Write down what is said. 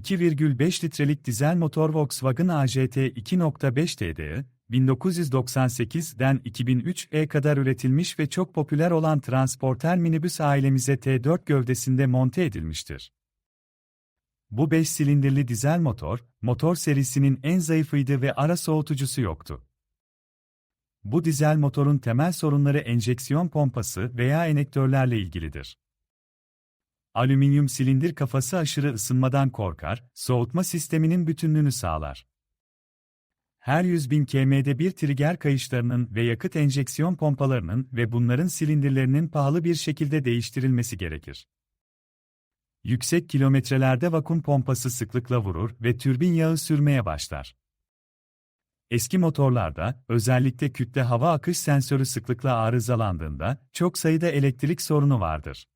2,5 litrelik dizel motor Volkswagen AJT 2.5 TDI, 1998'den 2003'e kadar üretilmiş ve çok popüler olan transporter minibüs ailemize T4 gövdesinde monte edilmiştir. Bu 5 silindirli dizel motor, motor serisinin en zayıfıydı ve ara soğutucusu yoktu. Bu dizel motorun temel sorunları enjeksiyon pompası veya enektörlerle ilgilidir. Alüminyum silindir kafası aşırı ısınmadan korkar, soğutma sisteminin bütünlüğünü sağlar. Her 100 bin km'de bir trigger kayışlarının ve yakıt enjeksiyon pompalarının ve bunların silindirlerinin pahalı bir şekilde değiştirilmesi gerekir. Yüksek kilometrelerde vakum pompası sıklıkla vurur ve türbin yağı sürmeye başlar. Eski motorlarda, özellikle kütle hava akış sensörü sıklıkla arızalandığında, çok sayıda elektrik sorunu vardır.